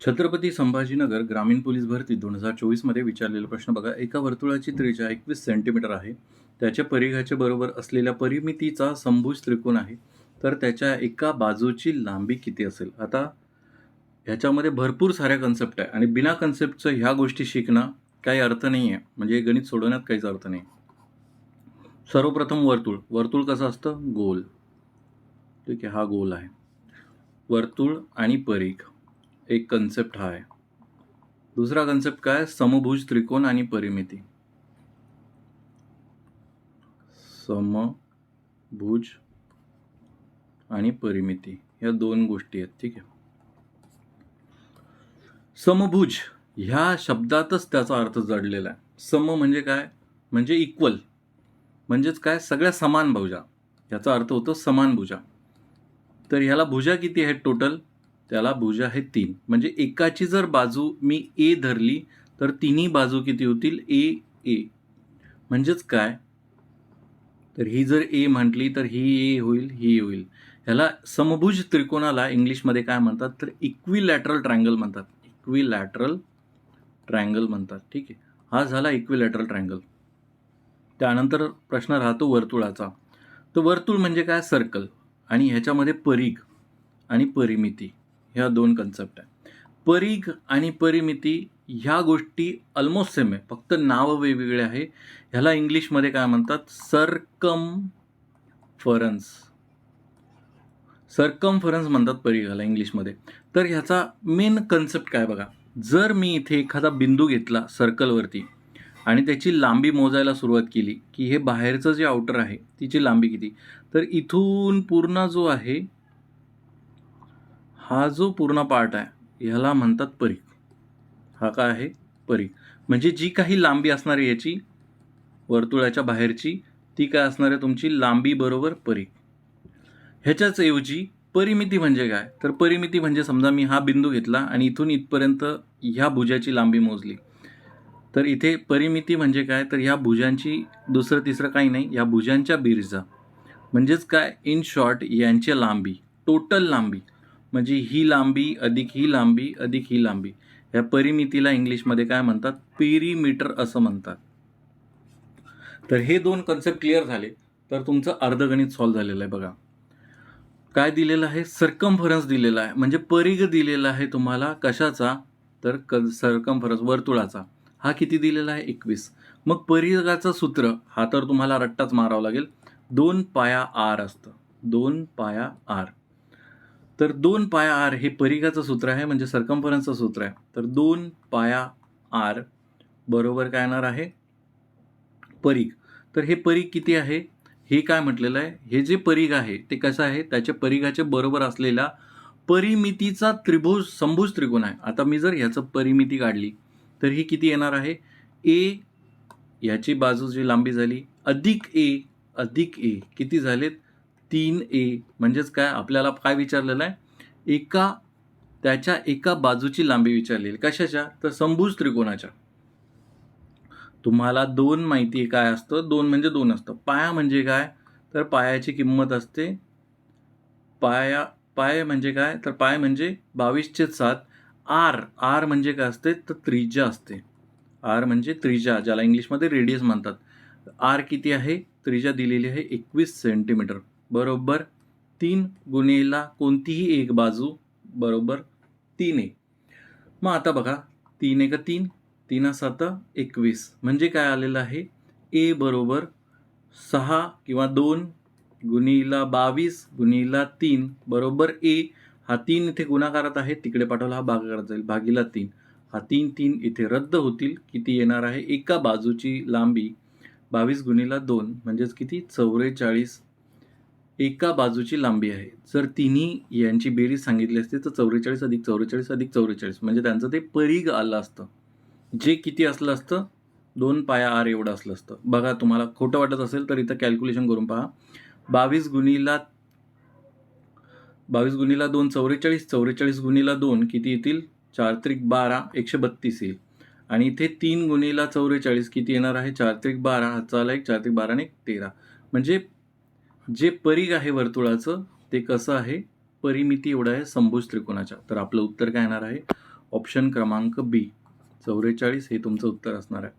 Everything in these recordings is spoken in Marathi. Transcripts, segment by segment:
छत्रपती संभाजीनगर ग्रामीण पोलीस भरती दोन हजार चोवीसमध्ये विचारलेला प्रश्न बघा. एका वर्तुळाची त्रिज्या एकवीस सेंटीमीटर आहे. त्याच्या परिघाच्या बरोबर असलेल्या परिमितीचा संभुज त्रिकोण आहे. तर त्याच्या एका बाजूची लांबी किती असेल? आता ह्याच्यामध्ये भरपूर साऱ्या कन्सेप्ट आहे. आणि बिना कन्सेप्टचं ह्या गोष्टी शिकणं काही अर्थ नाही आहे म्हणजे गणित सोडवण्यात काहीच अर्थ नाही. सर्वप्रथम वर्तुळ. वर्तुळ कसं असतं? गोल. ठीक आहे हा गोल आहे. वर्तुळ आणि परीघ. एक कन्सेप्ट हा आहे. दुसरा कन्सेप्ट काय? समभुज त्रिकोण आणि परिमिती. समभुज आणि परिमिती. या दोन गोष्टी आहेत ठीक आहे. समभुज ह्या शब्दातच त्याचा अर्थ जडलेला आहे. सम म्हणजे काय? म्हणजे इक्वल म्हणजेच काय? सगळ्या समान भुजा. याचा अर्थ होतो समान भुजा. तर ह्याला भुजा किती आहेत टोटल त्याला भुजा आहेत तीन. म्हणजे एकाची जर बाजू मी ए धरली तर तिन्ही बाजू किती होतील? ए ए. म्हणजेच काय? तर ही जर ए म्हटली तर ही ए होईल ही होईल. ह्याला समभुज त्रिकोणाला इंग्लिशमध्ये काय म्हणतात? तर इक्विलॅटरल ट्रायंगल म्हणतात. इक्विलॅटरल ट्रायंगल म्हणतात. ठीक आहे? हा झाला इक्विलॅटरल ट्रायंगल त्यानंतर प्रश्न राहतो वर्तुळाचा. तर वर्तुळ म्हणजे काय? सर्कल आणि ह्याच्यामध्ये परीघ आणि परिमिती. ह्या दोन कन्सेप्ट आहे परीघ आणि परिमिती ह्या गोष्टी ऑलमोस्ट सेम आहे. फक्त नावं वेगवेगळे आहे. ह्याला इंग्लिशमध्ये काय म्हणतात? सरकम फरन्स सरकमफरन्स म्हणतात परिघाला इंग्लिशमध्ये तर ह्याचा मेन कन्सेप्ट काय बघा? जर मी इथे एखादा बिंदू घेतला सर्कलवरती आणि त्याची लांबी मोजायला सुरुवात केली की हे बाहेरचं जे आउटर आहे तिची लांबी किती? तर इथून पूर्ण जो आहे हा जो पूर्ण पार्ट आहे ह्याला म्हणतात परीख हा काय आहे? परीख म्हणजे जी काही लांबी असणार आहे याची वर्तुळाच्या बाहेरची ती काय असणार आहे तुमची? लांबी बरोबर परीख ह्याच्याच ऐवजी परिमिती म्हणजे काय? तर परिमिती म्हणजे समजा मी हा बिंदू घेतला आणि इथून इथपर्यंत ह्या भुजाची लांबी मोजली. तर इथे परिमिती म्हणजे काय? तर ह्या भुजांची दुसरं तिसरं काही नाही या भुजांच्या बिरजा. म्हणजेच काय? इन शॉर्ट यांची लांबी. टोटल लांबी. म्हणजे ही लांबी अधिक ही लांबी अधिक ही लांबी. या परिमितीला इंग्लिशमध्ये काय म्हणतात? पेरीमीटर असं म्हणतात. तर हे दोन कन्सेप्ट क्लिअर झाले. तर तुमचं अर्धगणित सॉल्व्ह झालेलं आहे बघा. काय दिलेलं आहे? सरकमफरन्स दिलेला आहे. म्हणजे परिघ दिलेला आहे तुम्हाला कशाचा? तर क सरकमफरन्स वर्तुळाचा. हा किती दिलेला आहे? एकवीस. मग परिघाचं सूत्र हा तर तुम्हाला रट्टाच मारावं लागेल. दोन पाया आर असतं. दोन पाया आर. तर दोन पाया आर हे परिघाचं सूत्र आहे म्हणजे सरकम्फरन्सचं सूत्र आहे. तर दोन पाया आर बरोबर काय येणार आहे? परीघ. तर हे परीघ किती आहे? हे काय म्हटलेलं आहे? हे जे परीघ आहे ते कसं आहे? त्याच्या परिघाच्या बरोबर असलेल्या परिमितीचा त्रिभुज संभुज त्रिकोण आहे. आता मी जर ह्याचं परिमिती काढली तर ही किती येणार आहे? ए ह्याची बाजू जी लांबी झाली अधिक ए अधिक ए किती झालेत? तीन ए म्हणजेच काय? आपल्याला काय विचारलेलं आहे? एका त्याच्या एका बाजूची लांबी विचारलेली कशाच्या? तर संभूज त्रिकोणाच्या. तुम्हाला दोन माहिती काय असतं? दोन म्हणजे दोन असतं. पाया म्हणजे काय? तर पायाची किंमत असते. पाया पाय म्हणजे काय? तर पाय म्हणजे बावीसचे सात. आर आर म्हणजे काय असते? तर त्रिज्या असते. आर म्हणजे त्रिज्या ज्याला इंग्लिशमध्ये रेडियस म्हणतात. आर किती आहे? त्रिज्या दिलेली आहे एकवीस सेंटीमीटर. बरोबर तीन गुन्हेला कोणतीही एक बाजू बरोबर तीन एक. मग आता बघा तीन एक तीन तीन सात एकवीस. म्हणजे काय आलेलं आहे? ए बरोबर सहा किंवा दोन गुणीला बावीस गुणीला तीन. बरोबर ए हा तीन इथे गुणाकारात आहे तिकडे पाठवला हा भागाकारात जाईल भागीला तीन. हा तीन तीन इथे रद्द होतील किती येणार आहे? एका बाजूची लांबी बावीस गुणीला दोन म्हणजेच किती? चौवेचाळीस एका बाजूची लांबी आहे. जर तिन्ही यांची बेरीज सांगितली असते तर चौवेचाळीस अधिक चौवेचाळीस अधिक चौवेचाळीस. म्हणजे त्यांचं ते परीघ आलं असतं. जे किती असलं असतं दोन पाया आर एवढं असलं असतं. बघा तुम्हाला खोटं वाटत असेल तर इथं कॅल्क्युलेशन करून पहा. बावीस गुणीला बावीस गुणीला दोन चौवेचाळीस चौवेचाळीस गुणीला दोन किती येतील? चार त्रिक बारा एकशे बत्तीस येईल. आणि इथे तीन गुणीला चौवेचाळीस किती येणार आहे? चार त्रिक बारा हातचा आला एक चार त्रिक बारा आणि एक तेरा. म्हणजे जे परीघ आहे वर्तुळाचं ते कसं आहे? परिमिती एवढं आहे संभुज त्रिकोणाच्या. तर आपलं उत्तर काय येणार आहे? ऑप्शन क्रमांक बी. चौवेचाळीस हे तुमचं उत्तर असणार आहे.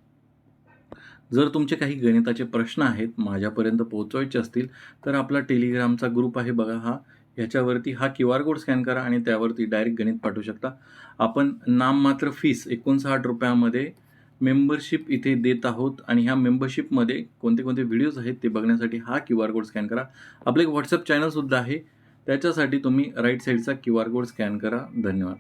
जर तुमचे काही गणिताचे प्रश्न आहेत माझ्यापर्यंत पोहोचवायचे असतील तर आपला टेलिग्रामचा ग्रुप आहे बघा हा. ह्याच्यावरती हा क्यू आर कोड स्कॅन करा आणि त्यावरती डायरेक्ट गणित पाठवू शकता. आपण नाममात्र फीस एकोणसाठ रुपयामध्ये मेंबरशिप इथे देत आहोत आणि ह्या मेंबरशिपमध्ये कोणते कोणते व्हिडिओज आहेत ते बघण्यासाठी हा क्यू आर कोड स्कॅन करा. आपलं एक व्हॉट्सअप चॅनलसुद्धा आहे. त्याच्यासाठी तुम्ही राईट साईडचा क्यू आर कोड स्कॅन करा. धन्यवाद.